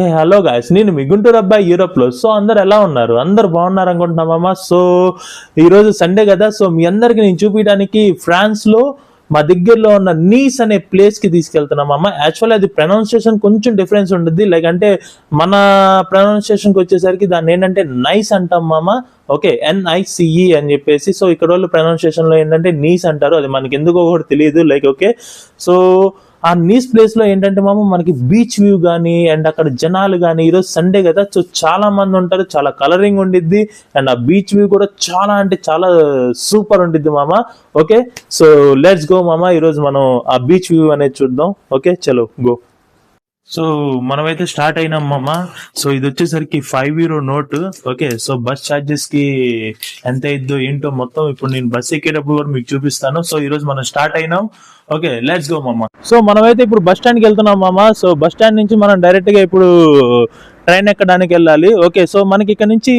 ఏ hello guys నేను మీ గుంటూరు అబ్బాయి యూరోప్లో సో అందరు ఎలా ఉన్నారు? అందరు బాగున్నారు అనుకుంటున్నామమ్మా. సో ఈరోజు సండే కదా. సో మీ అందరికి నేను చూపించడానికి ఫ్రాన్స్లో మా దగ్గరలో ఉన్న నీస్ అనే ప్లేస్కి తీసుకెళ్తున్నామమ్మ. యాక్చువల్లీ అది ప్రొనౌన్సియేషన్ కొంచెం డిఫరెన్స్ ఉంటుంది లైక్ అంటే మన ప్రొనౌన్సియేషన్కి వచ్చేసరికి దాన్ని ఏంటంటే నైస్ అంటాం మామ ఓకే ఎన్ఐసిఈ అని చెప్పేసి. సో ఇక్కడ వాళ్ళు ప్రొనౌన్సియేషన్లో ఏంటంటే నీస్ అంటారు. అది మనకి ఎందుకో కూడా తెలియదు. లైక్ ఓకే సో ఆ నీస్ ప్లేస్లో ఏంటంటే మామ మనకి బీచ్ వ్యూ కానీ అండ్ అక్కడ జనాలు కానీ ఈరోజు సండే కదా సో చాలా మంది ఉంటారు చాలా కలరింగ్ ఉండిద్ది అండ్ ఆ బీచ్ వ్యూ కూడా చాలా అంటే చాలా సూపర్ ఉండిద్ది మామ. ఓకే సో లెట్స్ గో మామ ఈరోజు మనం ఆ బీచ్ వ్యూ అనేది చూద్దాం. ఓకే చలో గో సో మనమైతే స్టార్ట్ అయినాం అమ్మ సో ఇది వచ్చేసరికి five euro note okay so bus ఛార్జెస్కి ఎంత అయిద్దో ఏంటో మొత్తం ఇప్పుడు నేను బస్ ఎక్కేటప్పుడు కూడా మీకు చూపిస్తాను. సో ఈ రోజు మనం స్టార్ట్ అయినాం. ఓకే లెట్స్ గో మామ. సో మనమైతే ఇప్పుడు బస్ స్టాండ్కి వెళ్తున్నాం మామ. సో బస్ స్టాండ్ నుంచి మనం డైరెక్ట్గా ఇప్పుడు ట్రైన్ ఎక్కడానికి వెళ్ళాలి. ఓకే సో మనకి ఇక్కడ నుంచి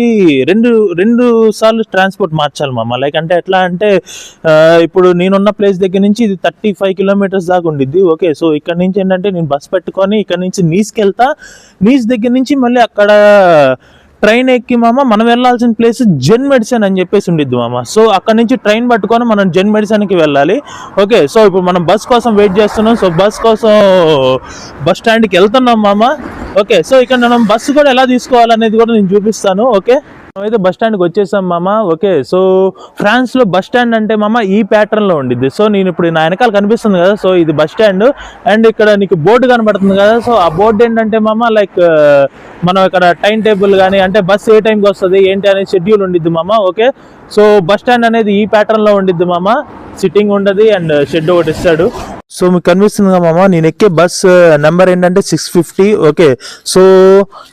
రెండు రెండు సార్లు ట్రాన్స్పోర్ట్ మార్చాలి మామ. లైక్ అంటే ఎట్లా అంటే ఇప్పుడు నేనున్న ప్లేస్ దగ్గర నుంచి ఇది థర్టీ ఫైవ్ కిలోమీటర్స్ దాకా ఉండిద్ది. ఓకే సో ఇక్కడ నుంచి ఏంటంటే నేను బస్ పెట్టుకొని ఇక్కడ నుంచి నీస్కి వెళ్తా. నీస్ దగ్గర నుంచి మళ్ళీ అక్కడ ట్రైన్ ఎక్కి మామ మనం వెళ్ళాల్సిన ప్లేస్ జెన్ మెడిసిన్ అని చెప్పేసి ఉండిద్ది మామ. సో అక్కడ నుంచి ట్రైన్ పట్టుకొని మనం జెన్ మెడిసిన్కి వెళ్ళాలి. ఓకే సో ఇప్పుడు మనం బస్ కోసం వెయిట్ చేస్తున్నాం. సో బస్ కోసం బస్ స్టాండ్కి వెళ్తున్నాం మామ. ఓకే సో ఇక్కడ మనం బస్సు కూడా ఎలా తీసుకోవాలనేది కూడా నేను చూపిస్తాను. ఓకే? అయితే బస్ స్టాండ్కి వచ్చేసాం మామ. ఓకే సో ఫ్రాన్స్లో బస్ స్టాండ్ అంటే మామ ఈ ప్యాటర్న్లో ఉండిద్ది. సో నేను ఇప్పుడు నా వెనకాల కనిపిస్తుంది కదా సో ఇది బస్ స్టాండ్. అండ్ ఇక్కడ నీకు బోర్డు కనబడుతుంది కదా సో ఆ బోర్డు ఏంటంటే మామ లైక్ మనం ఇక్కడ టైం టేబుల్ కానీ అంటే బస్ ఏ టైంకి వస్తుంది ఏంటి అనే షెడ్యూల్ ఉండిద్ది మామ ఓకే? సో బస్ స్టాండ్ అనేది ఈ ప్యాటర్న్లో ఉండిద్ది మామ. సిట్టింగ్ ఉండదు అండ్ షెడ్ ఒకటి ఇస్తాడు. సో మీకు కనిపిస్తుంది మామ నేను ఎక్కే బస్ uh, నెంబర్ ఏంటంటే సిక్స్ ఫిఫ్టీ ఓకే సో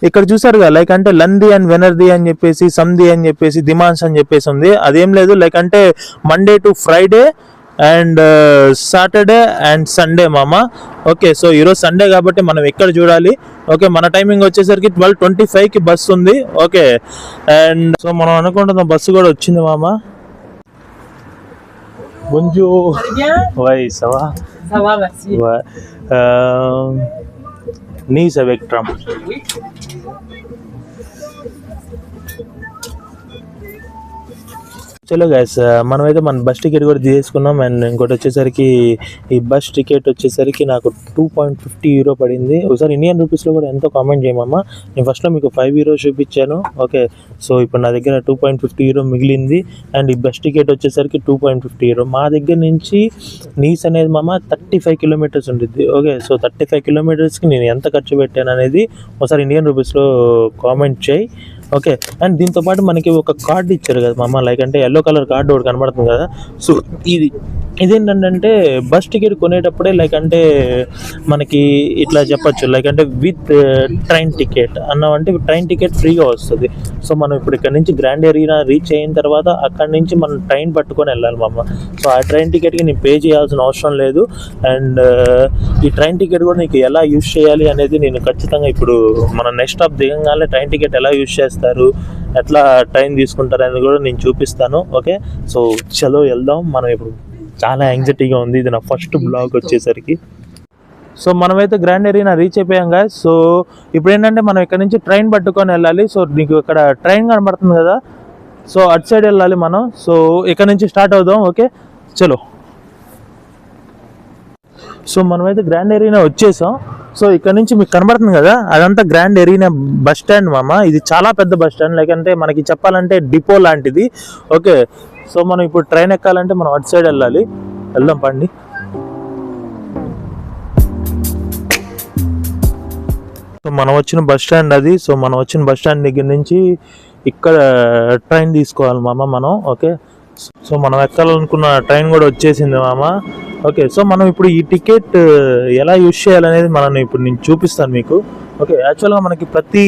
ఇక్కడ చూసారు కదా లైక్ అంటే లంది అండ్ వెనర్ది అని చెప్పేసి సంది అని చెప్పేసి దిమాన్స్ అని చెప్పేసి ఉంది. అదేం లేదు లైక్ అంటే Monday to Friday and Saturday and Sunday మామ. ఓకే సో ఈరోజు సండే కాబట్టి మనం ఎక్కడ చూడాలి? ఓకే మన టైమింగ్ వచ్చేసరికి ట్వెల్వ్ ట్వంటీ ఫైవ్కి బస్ ఉంది. ఓకే అండ్ సో మనం అనుకుంటున్న బస్సు కూడా వచ్చింది మామ. Bien వై సవా Ça va, చలో గ్యాస్ మనమైతే మన బస్ టికెట్ కూడా తీసుకున్నాం. అండ్ ఇంకోటి వచ్చేసరికి ఈ బస్ టికెట్ వచ్చేసరికి నాకు టూ పాయింట్ ఫిఫ్టీ యూరో పడింది. ఒకసారి ఇండియన్ రూపీస్లో కూడా ఎంతో కామెంట్ చేయమమ్మా. నేను ఫస్ట్లో మీకు ఫైవ్ యూరో చూపించాను. ఓకే సో ఇప్పుడు నా దగ్గర టూ పాయింట్ ఫిఫ్టీ యూరో మిగిలింది. అండ్ ఈ బస్ టికెట్ వచ్చేసరికి టూ పాయింట్ ఫిఫ్టీ యూరో మా దగ్గర నుంచి నీస్ అనేది మామ థర్టీ ఫైవ్ కిలోమీటర్స్ ఉంటుంది ఓకే సో థర్టీ ఫైవ్ కిలోమీటర్స్కి నేను ఎంత ఖర్చు పెట్టాను అనేది ఒకసారి ఇండియన్ రూపీస్లో కామెంట్ చేయి. ఓకే అండ్ దీంతో పాటు మనకి ఒక కార్డు ఇచ్చారు కదా మామ. లైక్ అంటే ఎల్లో కలర్ కార్డు ఒకటి కనబడుతుంది కదా. సో ఇది ఇదేంటంటే బస్ టికెట్ కొనేటప్పుడే లైక్ అంటే మనకి ఇట్లా చెప్పచ్చు లైక్ అంటే విత్ ట్రైన్ టికెట్ అన్నామంటే ట్రైన్ టికెట్ ఫ్రీగా వస్తుంది. సో మనం ఇప్పుడు ఇక్కడ నుంచి గ్రాండ్ ఏరియా రీచ్ అయిన తర్వాత అక్కడ నుంచి మనం ట్రైన్ పట్టుకొని వెళ్ళాలి మామ. సో ఆ ట్రైన్ టికెట్కి నేను పే చేయాల్సిన అవసరం లేదు. అండ్ ఈ ట్రైన్ టికెట్ కూడా నీకు ఎలా యూజ్ చేయాలి అనేది నేను ఖచ్చితంగా ఇప్పుడు మన నెక్స్ట్ స్టాప్ దిగంగానే ట్రైన్ టికెట్ ఎలా యూజ్ చేస్తారు ఎట్లా ట్రైన్ తీసుకుంటారు అనేది కూడా నేను చూపిస్తాను. ఓకే? సో చలో వెళ్దాం. మనం ఇప్పుడు చాలా యాంగ్జైటీగా ఉంది. ఇది నా ఫస్ట్ బ్లాగ్ వచ్చేసరికి. సో మనమైతే గ్రాండ్ ఏరియా రీచ్ అయిపోయాం కదా సో ఇప్పుడు ఏంటంటే మనం ఇక్కడ నుంచి ట్రైన్ పట్టుకొని వెళ్ళాలి. సో నీకు ఇక్కడ ట్రైన్ కనబడుతుంది కదా. సో అటు సైడ్ వెళ్ళాలి మనం. సో ఇక్కడ నుంచి స్టార్ట్ అవుదాం. ఓకే చలో. సో మనమైతే గ్రాండ్ ఏరియా వచ్చేసాం. సో ఇక్కడ నుంచి మీకు కనబడుతుంది కదా. అదంతా గ్రాండ్ ఏరియా బస్ స్టాండ్ మామ. ఇది చాలా పెద్ద బస్ స్టాండ్ లేకంటే మనకి చెప్పాలంటే డిపో లాంటిది. ఓకే సో మనం ఇప్పుడు ట్రైన్ ఎక్కాలంటే మనం అటు సైడ్ వెళ్ళాలి. వెళ్దాం పండి సో మనం వచ్చిన బస్ స్టాండ్ అది. సో మనం వచ్చిన బస్ స్టాండ్ దగ్గర నుంచి ఇక్కడ ట్రైన్ తీసుకోవాలి మామ మనం ఓకే? సో మనం ఎక్కాలనుకున్న ట్రైన్ కూడా వచ్చేసింది మామ. ఓకే సో మనం ఇప్పుడు ఈ టికెట్ ఎలా యూజ్ చేయాలనేది మనం ఇప్పుడు నేను చూపిస్తాను మీకు. ఓకే యాక్చువల్గా మనకి ప్రతి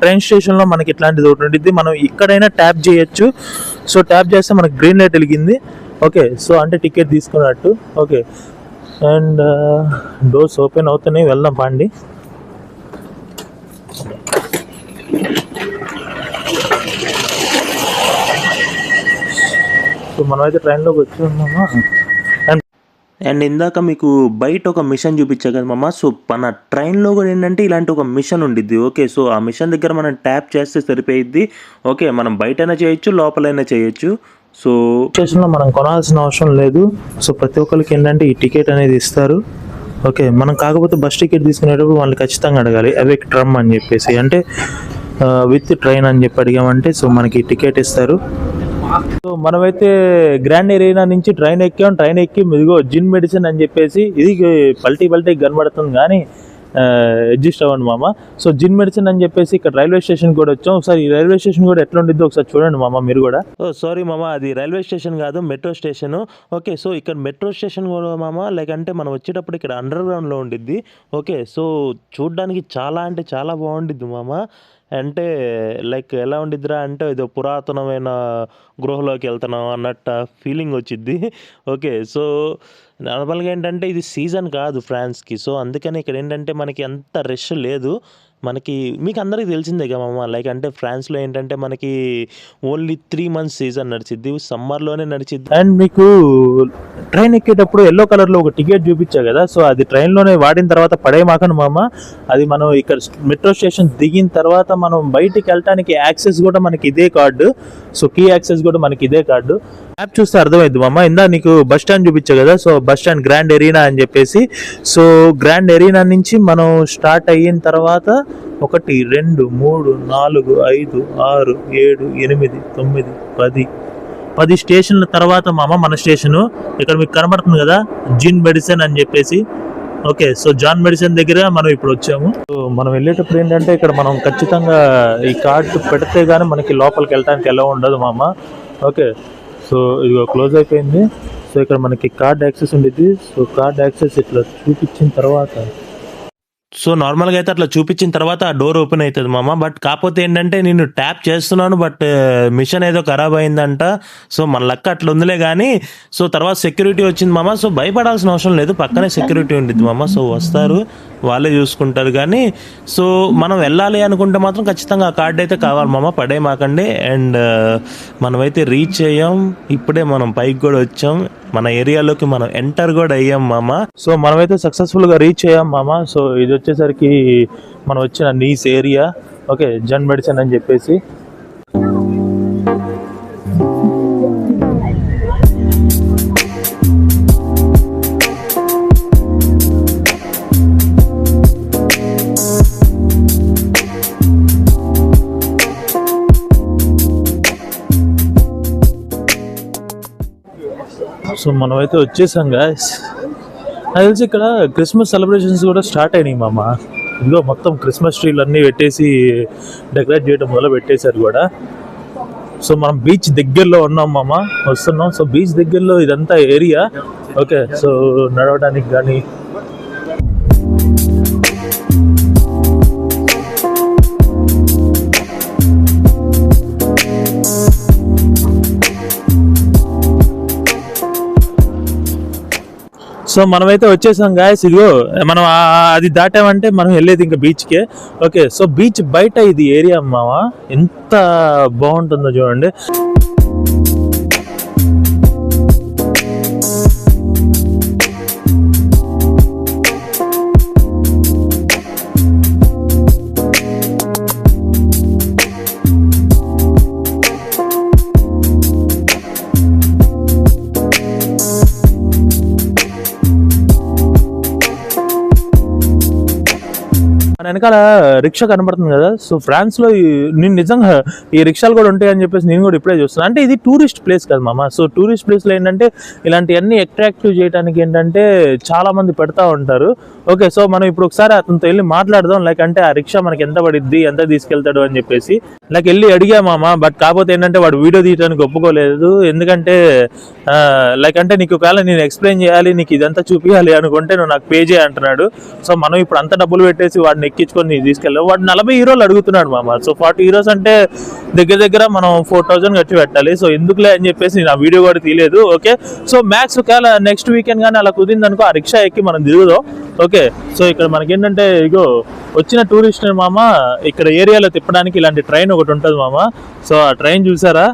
ట్రైన్ స్టేషన్లో మనకి ఇట్లాంటిది ఒకటి ఉంటుంది మనం ఇక్కడైనా ట్యాప్ చేయొచ్చు. సో ట్యాప్ చేస్తే మనకి గ్రీన్ లైట్ వెలిగింది. ఓకే సో అంటే టికెట్ తీసుకున్నట్టు. ఓకే అండ్ డోర్స్ ఓపెన్ అవుతున్నాయి. వెళ్దాం పండి. సో మనమైతే ట్రైన్లోకి వచ్చి ఉన్నామా? అండ్ ఇందాక మీకు బయట ఒక మిషన్ చూపించా కదా మామ? సో మన ట్రైన్లో కూడా ఏంటంటే ఇలాంటి ఒక మిషన్ ఉండిద్ది. ఓకే సో ఆ మిషన్ దగ్గర మనం ట్యాప్ చేస్తే సరిపోయిద్ది. ఓకే మనం బయటైనా చేయొచ్చు లోపలైనా చేయొచ్చు. సో స్టేషన్లో మనం కొనాల్సిన అవసరం లేదు. సో ప్రతి ఒక్కరికి ఏంటంటే ఈ టికెట్ అనేది ఇస్తారు. ఓకే మనం కాకపోతే బస్ టికెట్ తీసుకునేటప్పుడు వాళ్ళు ఖచ్చితంగా అడగాలి. అవే ట్రమ్ అని చెప్పేసి. అంటే విత్ ట్రైన్ అని చెప్పి అడిగామంటే సో మనకి టికెట్ ఇస్తారు. మనమైతే గ్రాండ్ ఏరియా నుంచి ట్రైన్ ఎక్కాం ట్రైన్ ఎక్కి ఇదిగో జిన్ మెడిసిన్ అని చెప్పేసి ఇది పల్టీ పల్టీ కనబడుతుంది కానీ అడ్జస్ట్ అవ్వండి మామ. సో జిన్ మెడిసిన్ అని చెప్పేసి ఇక్కడ రైల్వే స్టేషన్ కూడా వచ్చాం. ఒకసారి ఈ రైల్వే స్టేషన్ కూడా ఎట్లా ఉండిద్దో ఒకసారి చూడండి మామ మీరు కూడా. ఓ సారీ మామ అది రైల్వే స్టేషన్ కాదు మెట్రో స్టేషన్. ఓకే సో ఇక్కడ మెట్రో స్టేషన్ కూడా మామ లైక్ అంటే మనం వచ్చేటప్పుడు ఇక్కడ అండర్ గ్రౌండ్లో ఉండిద్ది. ఓకే సో చూడడానికి చాలా అంటే చాలా బాగుండిద్ది మామ. అంటే లైక్ ఎలా ఉండిద్దిరా అంటే ఏదో పురాతనమైన గృహలోకి వెళ్తున్నాం అన్నట్టు ఫీలింగ్ వచ్చిద్ది. ఓకే సో నార్మల్గా ఏంటంటే ఇది సీజన్ కాదు ఫ్రాన్స్కి. సో అందుకని ఇక్కడ ఏంటంటే మనకి అంత రష్ లేదు. మనకి మీకు అందరికీ తెలిసిందే కదా మామ లైక్ అంటే ఫ్రాన్స్లో ఏంటంటే మనకి ఓన్లీ త్రీ మంత్స్ సీజన్ నడిచిద్ది సమ్మర్లోనే నడిచిద్ది. అండ్ మీకు ట్రైన్ ఎక్కేటప్పుడు ఎల్లో కలర్లో ఒక టికెట్ చూపించా కదా సో అది ట్రైన్లోనే వాడిన తర్వాత పడేమాకను మామ. అది మనం ఇక్కడ మెట్రో స్టేషన్ దిగిన తర్వాత మనం బయటికి వెళ్ళటానికి యాక్సెస్ కూడా మనకి ఇదే కార్డు. సో కీ యాక్సెస్ కూడా మనకి ఇదే కార్డు. యాప్ చూస్తే అర్థమైంది మామ ఇందా నీకు బస్ స్టాండ్ చూపించా కదా so bus stand Grand Arena అని చెప్పేసి. సో గ్రాండ్ ఎరీనా నుంచి మనం స్టార్ట్ అయిన తర్వాత ఒకటి రెండు మూడు నాలుగు ఐదు ఆరు ఏడు ఎనిమిది తొమ్మిది పది. పది స్టేషన్ల తర్వాత మామ మన స్టేషను. ఇక్కడ మీకు కనబడుతుంది కదా జిన్ మెడిసిన్ అని చెప్పేసి. ఓకే సో జాన్ మెడిసిన్ దగ్గర మనం ఇప్పుడు వచ్చాము. సో మనం వెళ్ళేటప్పుడు ఏంటంటే ఇక్కడ మనం ఖచ్చితంగా ఈ కార్డు పెడితే కానీ మనకి లోపలికి వెళ్ళడానికి ఎలా ఉండదు మామ ఓకే సో ఇది క్లోజ్ అయిపోయింది. సో ఇక్కడ మనకి కార్డ్ యాక్సెస్ ఉండేది సో కార్డ్ యాక్సెస్ ఇట్లా చూపించిన తర్వాత సో నార్మల్గా అయితే అట్లా చూపించిన తర్వాత ఆ డోర్ ఓపెన్ అవుతుంది మామ. బట్ కాకపోతే ఏంటంటే నేను ట్యాప్ చేస్తున్నాను బట్ మిషన్ uh, ఏదో ఖరాబ్ అయిందంట. సో మన లక్క అట్లా ఉందిలే కానీ సో తర్వాత సెక్యూరిటీ వచ్చింది మామ. సో భయపడాల్సిన అవసరం లేదు. పక్కనే సెక్యూరిటీ ఉండిద్ది మామ. సో వస్తారు వాళ్ళే చూసుకుంటారు కానీ సో మనం వెళ్ళాలి అనుకుంటే మాత్రం ఖచ్చితంగా ఆ కార్డు అయితే కావాలి మామ. పడే మాకండి అండ్ uh, మనమైతే రీచ్ అయ్యాం. ఇప్పుడే మనం పైకి కూడా వచ్చాం. మన ఏరియాలోకి మనం ఎంటర్ కూడా అయ్యాం మామ. సో మనమైతే సక్సెస్ఫుల్గా రీచ్ అయ్యాం మామ. సో ఇది వచ్చేసరికి మనం వచ్చిన Nice area okay Jan medicine అని చెప్పేసి. సో మనమైతే వచ్చేసాం గాయస్ నాకు తెలిసి ఇక్కడ క్రిస్మస్ సెలబ్రేషన్స్ కూడా స్టార్ట్ అయినాయి మామ. ఇందులో మొత్తం క్రిస్మస్ ట్రీలు అన్నీ పెట్టేసి డెకరేట్ చేయడం మొదలు పెట్టేశారు కూడా. సో మనం బీచ్ దగ్గరలో ఉన్నాం మామ. వస్తున్నాం. సో బీచ్ దగ్గరలో ఇదంతా ఏరియా. ఓకే సో నడవడానికి కానీ సో మనమైతే వచ్చేసాం గాయస్ ఇదిగో మనం అది దాటామంటే మనం వెళ్ళేది ఇంకా బీచ్కే ఓకే సో బీచ్ బయట ఇది ఏరియా మావా? ఎంత బాగుంటుందో చూడండి. వెనకాల రిక్షా కనబడుతుంది కదా. సో ఫ్రాన్స్లో నేను నిజంగా ఈ రిక్షాలు కూడా ఉంటాయి అని చెప్పేసి నేను కూడా ఇప్పుడే చూస్తున్నాను అంటే ఇది టూరిస్ట్ ప్లేస్ కదా మామ. సో టూరిస్ట్ ప్లేస్లో ఏంటంటే ఇలాంటివన్నీ అట్రాక్టివ్ చేయడానికి ఏంటంటే చాలా మంది పెడతా ఉంటారు. ఓకే సో మనం ఇప్పుడు ఒకసారి అతనితో వెళ్ళి మాట్లాడదాం. లైక్ అంటే ఆ రిక్షా మనకి ఎంత పడిద్ది ఎంత తీసుకెళ్తాడు అని చెప్పేసి. లైక్ వెళ్ళి అడిగా మామ బట్ కాకపోతే ఏంటంటే వాడు వీడియో తీయడానికి ఒప్పుకోలేదు. ఎందుకంటే లైక్ అంటే నీకు ఒకవేళ నేను ఎక్స్ప్లెయిన్ చేయాలి నీకు ఇదంతా చూపించాలి అనుకుంటే నువ్వు నాకు పే చేయ అంటున్నాడు. సో మనం ఇప్పుడు అంత డబ్బులు పెట్టేసి వాడిని ఎక్కి తీసుకొని తీసుకెళ్ళాం వాడు నలభై హీరోలు అడుగుతున్నాడు మామ. సో ఫార్టీ హీరోస్ అంటే దగ్గర దగ్గర మనం ఫోర్ థౌజండ్ ఖర్చు పెట్టాలి. సో ఎందుకులే అని చెప్పేసి నేను ఆ వీడియో కూడా తీయలేదు. ఓకే? సో మ్యాక్స్ ఒకవేళ నెక్స్ట్ వీకెండ్ కానీ అలా కుదిరింది అనుకో ఆ రిక్షా ఎక్కి మనం దిగుదాం ఓకే? సో ఇక్కడ మనకేంటంటే ఇగో వచ్చిన టూరిస్ట్ మామ ఇక్కడ ఏరియాలో తిప్పడానికి ఇలాంటి ట్రైన్ ఒకటి ఉంటుంది మామ. సో ఆ ట్రైన్ చూసారా?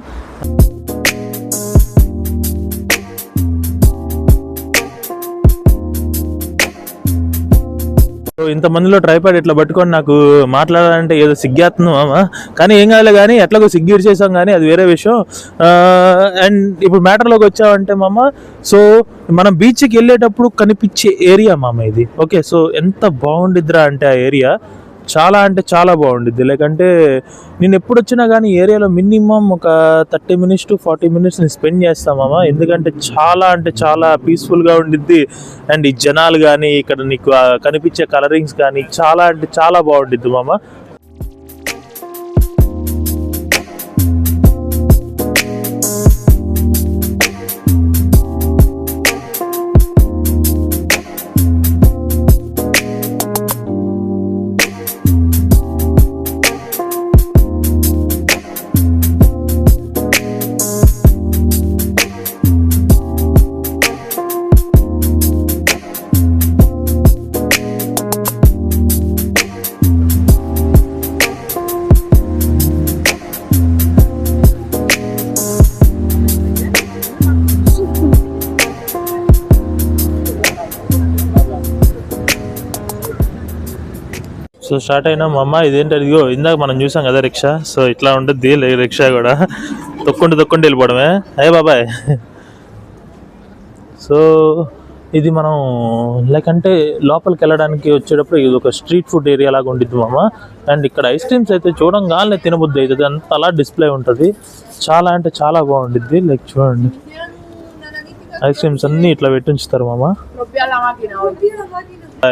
ఇంతమందిలో ట్రైపాడ్ ఇట్లా పట్టుకొని నాకు మాట్లాడాలంటే ఏదో సిగ్గేస్తుంది కానీ ఏం కాదులే కానీ ఎట్లాగో సిగ్గు చేసాం కానీ అది వేరే విషయం. అండ్ ఇప్పుడు మ్యాటర్లోకి వచ్చామంటే మామ సో మనం బీచ్కి వెళ్ళేటప్పుడు కనిపించే ఏరియా మామ ఇది. ఓకే సో ఎంత బాగుండిద్దిరా అంటే ఆ ఏరియా చాలా అంటే చాలా బాగుండిద్ది. లేకంటే నేను ఎప్పుడు వచ్చినా కానీ ఏరియాలో మినిమం ఒక thirty minutes to forty minutes నేను స్పెండ్ చేస్తామమ్మా ఎందుకంటే చాలా అంటే చాలా పీస్ఫుల్గా ఉండిద్ది. అండ్ ఈ జనాలు కానీ ఇక్కడ నీకు కనిపించే కలరింగ్స్ కానీ చాలా అంటే చాలా బాగుండిద్ది మామ. సో స్టార్ట్ అయినా మా అమ్మ ఇదేంటి ఇదిగో ఇందాక మనం చూసాం కదా రిక్షా. సో ఇట్లా ఉంటుంది లే- రిక్షా కూడా. తొక్కుంటూ తొక్కుంటూ వెళ్ళిపోవడమే. అయ్యే బాబాయ్. సో ఇది మనం లైక్ అంటే లోపలికి వెళ్ళడానికి వచ్చేటప్పుడు ఇది ఒక స్ట్రీట్ ఫుడ్ ఏరియా లాగా ఉండిద్ది మామ. అండ్ ఇక్కడ ఐస్ క్రీమ్స్ అయితే చూడంగానే తినబుద్ధి అవుతుంది. అంత అలా డిస్ప్లే ఉంటుంది. చాలా అంటే చాలా బాగుండిద్ది. లైక్ చూడండి. ఐస్ క్రీమ్స్ అన్నీ ఇట్లా పెట్టి ఉంచుతారు మామ.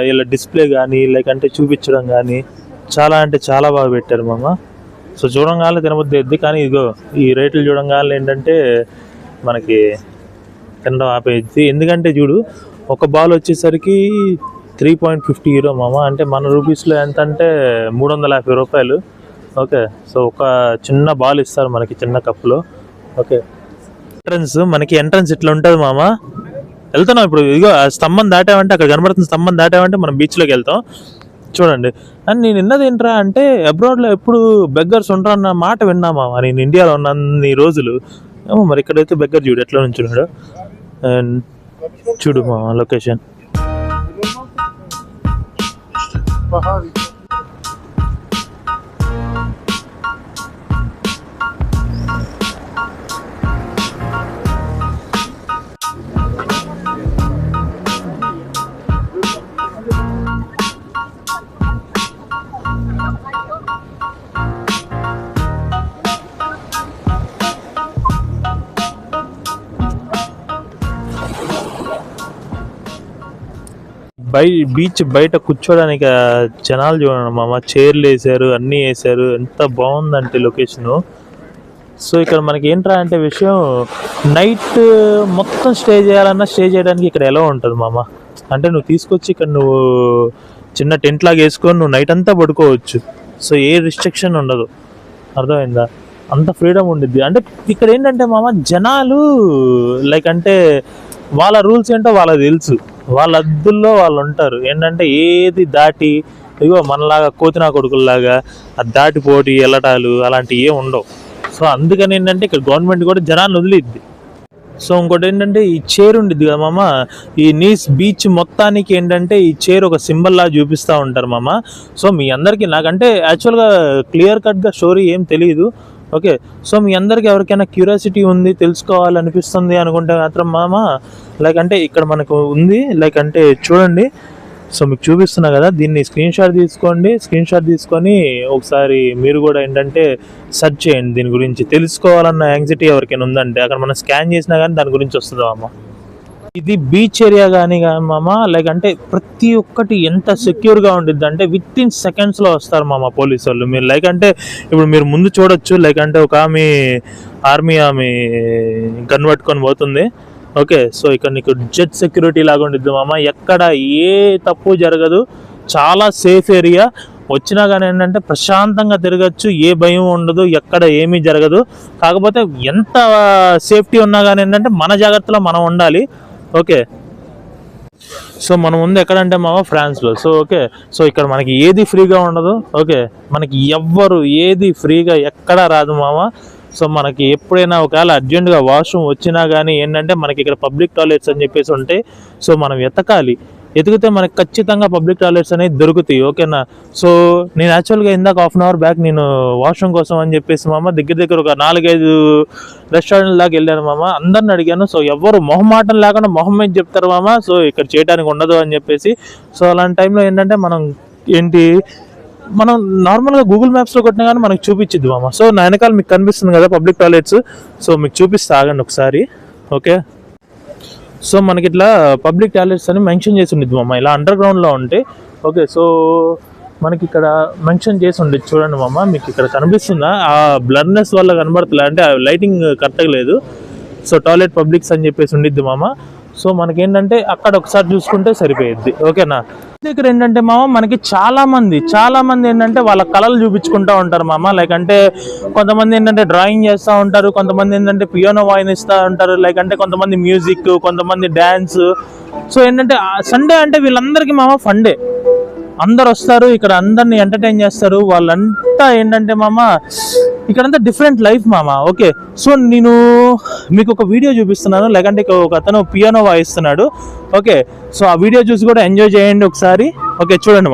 వీళ్ళ ఇలా డిస్ప్లే కానీ లేకంటే చూపించడం కానీ చాలా అంటే చాలా బాగా పెట్టారు మామ. సో చూడంగానే తినబుద్ది కానీ ఇదిగో ఈ రేట్లు చూడంగానే ఏంటంటే మనకి తినడం ఆపేది ఎందుకంటే చూడు ఒక బాల్ వచ్చేసరికి త్రీ పాయింట్ ఫిఫ్టీ హీరో మామ. అంటే మన రూపీస్లో ఎంత అంటే మూడు వందల యాభై రూపాయలు. ఓకే సో ఒక చిన్న బాల్ ఇస్తారు మనకి చిన్న కప్లో ఓకే. ఎంట్రన్స్ మనకి ఎంట్రన్స్ ఇట్లా ఉంటుంది మామ. వెళ్తున్నాం ఇప్పుడు. ఇదిగో ఆ స్తంభం దాటామంటే అక్కడ కనబడుతున్న స్తంభం దాటామంటే మనం బీచ్లోకి వెళ్తాం. చూడండి. అని నేను విన్నది ఏంట్రా అంటే అబ్రాడ్లో ఎప్పుడు బెగ్గర్స్ ఉండరు అన్న మాట విన్నామా? నేను ఇండియాలో ఉన్నన్ని రోజులు. ఏమో మరి ఇక్కడైతే బెగ్గర్ చూడు ఎట్లా నుంచున్నాడు. అండ్ చూడు మా లొకేషన్ బై బీచ్ బయట కూర్చోడానికి జనాలు చూడండి మామ. చైర్లు వేసారు అన్నీ వేసారు ఎంత బాగుందంటే లొకేషను సో ఇక్కడ మనకి ఏంట్రా అంటే విషయం నైట్ మొత్తం స్టే చేయాలన్నా స్టే చేయడానికి ఇక్కడ ఎలా ఉంటుంది మామ. అంటే నువ్వు తీసుకొచ్చి ఇక్కడ నువ్వు చిన్న టెంట్ లాగా వేసుకొని నువ్వు నైట్ అంతా పడుకోవచ్చు. సో ఏ రిస్ట్రిక్షన్ ఉండదు. అర్థమైందా? అంత ఫ్రీడమ్ ఉండిద్ది. అంటే ఇక్కడ ఏంటంటే మామ జనాలు లైక్ అంటే వాళ్ళ రూల్స్ ఏంటో వాళ్ళకి తెలుసు. వాళ్ళ అద్దుల్లో వాళ్ళు ఉంటారు. ఏంటంటే ఏది దాటి ఇగో మనలాగా కోతినా కొడుకుల్లాగా అది దాటిపోటి వెళ్ళటాలు అలాంటివి ఏం ఉండవు. సో అందుకని ఏంటంటే ఇక్కడ గవర్నమెంట్ కూడా జనాన్ని వదిలిద్ది. సో ఇంకోటి ఏంటంటే ఈ చైర్ ఉండిద్ది కదా మామ. ఈ నీస్ బీచ్ మొత్తానికి ఏంటంటే ఈ చైర్ ఒక సింబల్ లా చూపిస్తూ ఉంటారు మామ. సో మీ అందరికీ నాకంటే యాక్చువల్గా క్లియర్ కట్గా స్టోరీ ఏం తెలియదు ఓకే. సో మీ అందరికి ఎవరికైనా క్యూరియాసిటీ ఉంది తెలుసుకోవాలనిపిస్తుంది అనుకుంటే మాత్రం మామ లైక్ అంటే ఇక్కడ మనకు ఉంది లైక్ అంటే చూడండి. సో మీకు చూపిస్తున్నా కదా దీన్ని స్క్రీన్ షాట్ తీసుకోండి. స్క్రీన్ షాట్ తీసుకొని ఒకసారి మీరు కూడా ఏంటంటే సెర్చ్ చేయండి దీని గురించి. తెలుసుకోవాలన్న యాంగ్జైటీ ఎవరికైనా ఉందంటే అక్కడ మనం స్కాన్ చేసినా కానీ దాని గురించి వస్తుందా అమ్మ ఇది బీచ్ ఏరియా కానీ మామ? లైక్ అంటే ప్రతి ఒక్కటి ఎంత సెక్యూర్గా ఉండిద్ది? అంటే విత్ ఇన్ సెకండ్స్లో వస్తారు మామ పోలీసు వాళ్ళు మీరు లైక్ అంటే ఇప్పుడు మీరు ముందు చూడొచ్చు. లైక్ అంటే ఒక ఆమె ఆర్మీ ఆమె గన్ పట్టుకొని పోతుంది. ఓకే సో ఇక్కడ నీకు జెట్ సెక్యూరిటీ లాగా ఉండిద్ది మామ. ఎక్కడ ఏ తప్పు జరగదు. చాలా సేఫ్ ఏరియా వచ్చినా కానీ ఏంటంటే ప్రశాంతంగా తిరగచ్చు. ఏ భయం ఉండదు. ఎక్కడ ఏమీ జరగదు. కాకపోతే ఎంత సేఫ్టీ ఉన్నా కానీ ఏంటంటే మన జాగ్రత్తలో మనం ఉండాలి. ఓకే. సో మనం ఉంది ఎక్కడంటే మావా ఫ్రాన్స్లో. So okay. సో ఇక్కడ మనకి ఏది ఫ్రీగా ఉండదు? ఓకే. మనకి ఎవ్వరు ఏది ఫ్రీగా ఎక్కడా రాదు మామ. సో మనకి ఎప్పుడైనా ఒకవేళ అర్జెంటుగా వాష్రూమ్ వచ్చినా కానీ ఏంటంటే మనకి ఇక్కడ పబ్లిక్ టాయిలెట్స్ అని చెప్పేసి ఉంటాయి. సో మనం ఎతకాలి ఎతికితే మనకు ఖచ్చితంగా పబ్లిక్ టాయిలెట్స్ అనేవి దొరుకుతాయి ఓకేనా? సో నేను యాక్చువల్గా ఇందాక హాఫ్ అన్ అవర్ బ్యాక్ నేను వాష్రూమ్ కోసం అని చెప్పేసి మామ దగ్గర దగ్గర ఒక నాలుగైదు రెస్టారెంట్ లాగా వెళ్ళాను మామ. అందరిని అడిగాను సో ఎవరు మొహమాటం లేకుండా మొహం చెప్తారు మామ? సో ఇక్కడ చేయడానికి ఉండదు అని చెప్పేసి. సో అలాంటి టైంలో ఏంటంటే మనం ఏంటి మనం నార్మల్గా గూగుల్ మ్యాప్స్లో కొట్టినా కానీ మనకు చూపించిద్ది మామ. సో నా వెనకాల మీకు కనిపిస్తుంది కదా పబ్లిక్ టాయిలెట్స్ సో మీకు చూపిస్తా ఆగండి ఒకసారి ఓకే? సో మనకి ఇట్లా పబ్లిక్ టాయిలెట్స్ అని మెన్షన్ చేసి ఉండిద్ది మామ. ఇలా అండర్ గ్రౌండ్లో ఉంటే ఓకే సో మనకి ఇక్కడ మెన్షన్ చేసి ఉండేది చూడండి మామ మీకు ఇక్కడ కనిపిస్తుందా? ఆ బ్లర్నెస్ వల్ల కనబడతలే అంటే లైటింగ్ కరెక్ట్గా లేదు. సో టాయిలెట్ పబ్లిక్స్ అని చెప్పేసి ఉండిద్ది మామ. సో మనకేంటంటే అక్కడ ఒకసారి చూసుకుంటే సరిపోయిద్ది. ఓకేనా? దగ్గర ఏంటంటే మామ మనకి చాలా మంది చాలా మంది ఏంటంటే వాళ్ళ కళలు చూపించుకుంటూ ఉంటారు మామ. లైక్ అంటే కొంతమంది ఏంటంటే డ్రాయింగ్ చేస్తూ ఉంటారు కొంతమంది ఏంటంటే పియోనో వాయినిస్తూ ఉంటారు లైక్ అంటే కొంతమంది మ్యూజిక్ కొంతమంది డ్యాన్స్ సో ఏంటంటే సండే అంటే వీళ్ళందరికీ మామ ఫండే అందరు వస్తారు ఇక్కడ అందరిని ఎంటర్టైన్ చేస్తారు. వాళ్ళంతా ఏంటంటే మామ ఇక్కడంతా డిఫరెంట్ లైఫ్ మామ ఓకే సో నేను మీకు ఒక వీడియో చూపిస్తున్నాను లేకంటే ఒక అతను పియానో వాయిస్తున్నాడు ఓకే సో ఆ వీడియో చూసి కూడా ఎంజాయ్ చేయండి ఒకసారి ఓకే చూడండి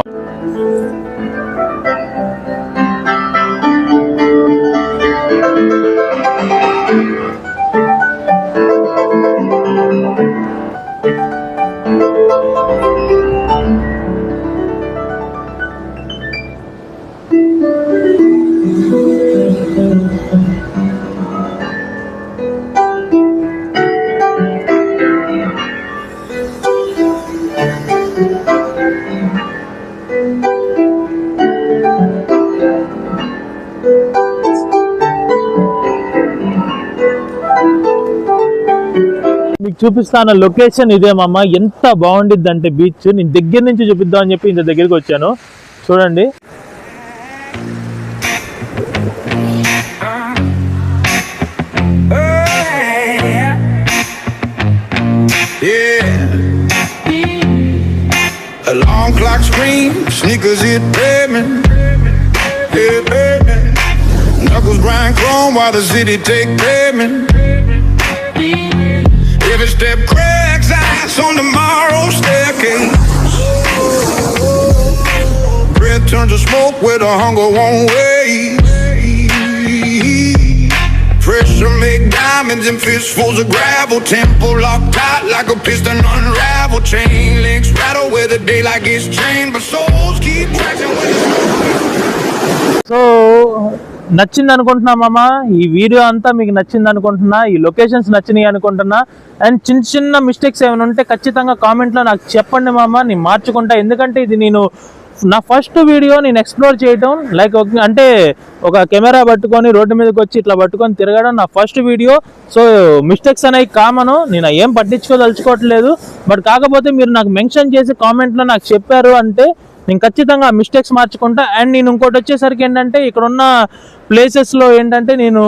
చూపిస్తాను. లొకేషన్ ఇదేమమ్మా. ఎంత బాగుండిద్ది అంటే బీచ్ నేను దగ్గర నుంచి చూపిద్దాం అని చెప్పి ఇంత దగ్గరికి వచ్చాను. చూడండి. Yeah, baby. Knuckles grind. Every step cracks ice on tomorrow's staircase. Breath turns to smoke where the hunger won't wait. Pressure make diamonds and fistfuls of gravel. Tempo locked tight like a piston unravel. Chain links rattle where the daylight gets chained, but souls keep traction with so నచ్చింది అనుకుంటున్నా మామ. ఈ video అంతా మీకు నచ్చింది అనుకుంటున్నా ఈ locations నచ్చినాయి అనుకుంటున్నా. అండ్ చిన్న చిన్న మిస్టేక్స్ ఏమైనా ఉంటే ఖచ్చితంగా కామెంట్లో నాకు చెప్పండి మామ. నేను మార్చుకుంటా. ఎందుకంటే ఇది నేను నా ఫస్ట్ వీడియో నేను ఎక్స్ప్లోర్ చేయటం లైక్ అంటే ఒక కెమెరా పట్టుకొని రోడ్డు మీదకి వచ్చి ఇట్లా పట్టుకొని తిరగడం నా ఫస్ట్ వీడియో. సో మిస్టేక్స్ అనేవి కామను. నేను ఏం పట్టించుకోదలుచుకోవట్లేదు. బట్ కాకపోతే మీరు నాకు మెన్షన్ చేసి కామెంట్లో నాకు చెప్పారు అంటే నేను ఖచ్చితంగా మిస్టేక్స్ మార్చుకుంటా. అండ్ నేను ఇంకోటి వచ్చేసరికి ఏంటంటే ఇక్కడ ఉన్న ప్లేసెస్లో ఏంటంటే నేను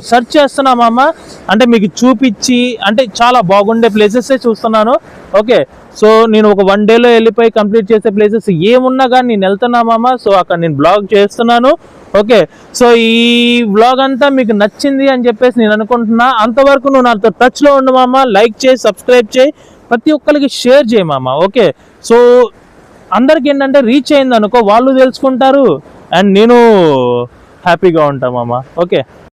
సెర్చ్ చేస్తున్నా అంటే మీకు చూపించి అంటే చాలా బాగుండే ప్లేసెస్ చూస్తున్నాను. ఓకే సో నేను ఒక వన్ డేలో వెళ్ళిపోయి కంప్లీట్ చేసే ప్లేసెస్ ఏమున్నా కానీ నేను వెళ్తున్నామా సో అక్కడ నేను బ్లాగ్ చేస్తున్నాను. ఓకే సో ఈ బ్లాగ్ అంతా మీకు నచ్చింది అని చెప్పేసి నేను అనుకుంటున్నా. అంతవరకు నువ్వు నాతో టచ్లో ఉండు మామ. లైక్ చేయి సబ్స్క్రైబ్ చేయి. ప్రతి ఒక్కరికి షేర్ చేయి ఓకే సో అందరికి ఏంటంటే రీచ్ అయింది అనుకో వాళ్ళు తెలుసుకుంటారు. అండ్ నేను హ్యాపీగా ఉంటాం ఓకే